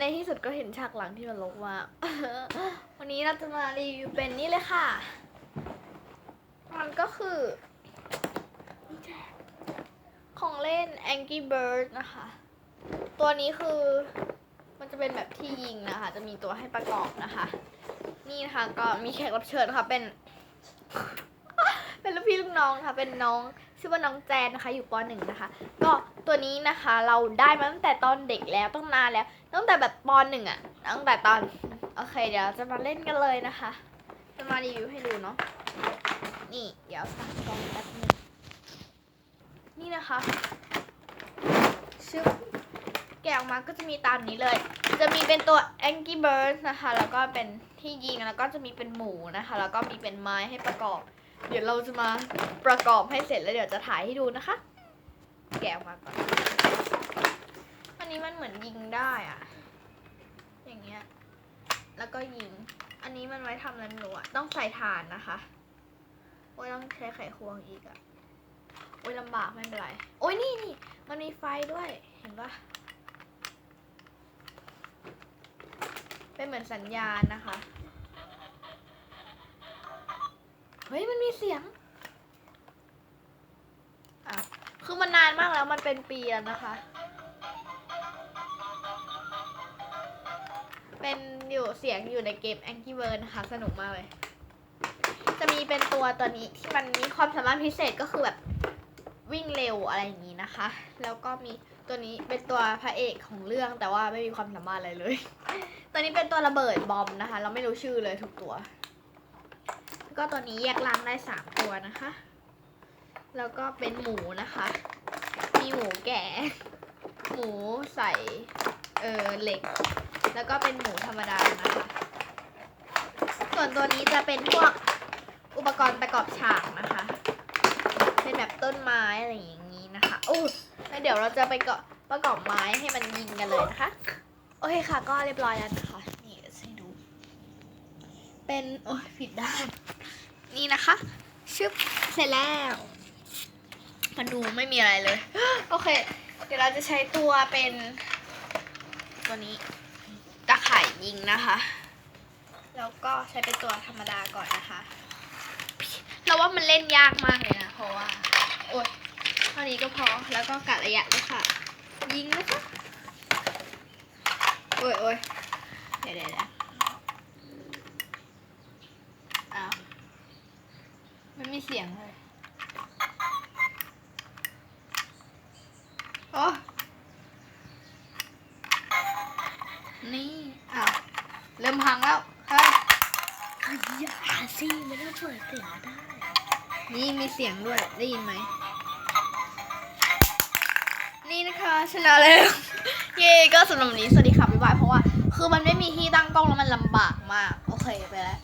ในที่สุดก็เห็นฉากหลังที่มันลกมาวันนี้เราจะมารีวิวเป็นนี่เลยค่ะ มันก็คือ ของเล่น Angry Bird นะคะ ตัวนี้คือมันจะเป็นแบบที่ยิงนะคะ จะมีตัวให้ประกอบนะคะ นี่นะคะก็มีแขกรับเชิญนะคะเป็น เป็นลูกพี่ลูกน้องนะคะเป็นน้อง ชื่อว่าน้องแจนนะคะ อยู่ปหนึ่งนะคะ ก็ตัวนี้นะคะเราได้มาตั้งแต่ตอนเด็กแล้วต้องนานแล้ว ตั้งแต่แบบปหนึ่งอะตั้งแต่ตอนโอเคเดี๋ยวจะมาเล่นกันเลยนะคะ จะมารีวิวให้ดูเนาะนี่เดี๋ยวสั่งกล่องแป๊บนึงนี่นะคะชึบแกะออกมาก็จะมีตามนี้เลย จะมีเป็นตัว Angry Birds นะคะ แล้วก็เป็นที่ยิงแล้วก็จะมีเป็นหมูนะคะ แล้วก็มีเป็นไม้ให้ประกอบ เดี๋ยวเราจะมาประกอบให้เสร็จแล้วเดี๋ยวจะถ่ายให้ดูนะคะ แกะออกมาก่อนอันนี้มันเหมือนยิงได้อะอย่างเงี้ย แล้วก็ยิง อันนี้มันไว้ทำอะไรไม่รู้อะต้องใส่ถ่านนะคะโอ้ยต้องใช้ไขควงอีกอะโอ้ยลำบากไม่เป็นไร โอ้ยนี่นี่มันมีไฟด้วย เห็นปะเป็นเหมือนสัญญาณนะคะ เฮ้ยมันมีเสียงอะคือมันนานมากแล้วมันเป็นปีแล้วนะคะ เป็นอยู่เสียงอยู่ในเกม Angry Bird นะคะ สนุกมากเลย จะมีเป็นตัวตัวนี้ที่มันมีความสามารถพิเศษก็คือแบบวิ่งเร็วอะไรอย่างนี้นะคะ แล้วก็มีตัวนี้เป็นตัวพระเอกของเรื่องแต่ว่าไม่มีความสามารถอะไรเลย ตัวนี้เป็นตัวระเบิดบอมนะคะ เราไม่รู้ชื่อเลยทุกตัวแล้ว ก็ตัวนี้แยกล่างได้สามตัวนะคะ แล้วก็เป็นหมูนะคะ มีหมูแก่ หมูใส่เออเหล็ก แล้วก็เป็นหมูธรรมดานะคะ ส่วนตัวนี้จะเป็นพวกอุปกรณ์ประกอบฉากนะคะ เป็นแบบต้นไม้อะไรอย่างนี้นะคะอู้แล้วเดี๋ยวเราจะไปเกาะประกอบไม้ให้มันยิงกันเลยนะคะ โอเคค่ะ ก็เรียบร้อยแล้วนะคะ นี่ให้ดู เป็น โอ้ยผิดด้าน นี่นะคะ ชึบเสร็จแล้วมาดูไม่มีอะไรเลย โอเค เดี๋ยวเราจะใช้ตัวเป็น ตัวนี้ตะข่ายยิงนะคะ แล้วก็ใช้เป็นตัวธรรมดาก่อนนะคะ เราว่ามันเล่นยากมากเลยนะ เพราะว่า โอ๊ยเท่านี้ก็พอ แล้วก็กะระยะด้วยค่ะ ยิงนะคะ โอ้ยโอ้ยเดี๋ยวเดี๋ยวเดี๋ยวอ้าวไม่ มีเสียงเลยโอ้นี่ อ้าว เริ่มพังแล้วเฮ้ยอย่าสิไม่ต้องเปิดเสียงได้ นี่มีเสียงด้วย ได้ยินไหม นี่นะคะชนะแล้ว เย่ก็สำหรับวันนี้ สวัสดีค่ะบ๊ายบาย เพราะว่า คือมันไม่มีที่ตั้งกล้องแล้วมันลำบากมาก โอเค ไปแล้ว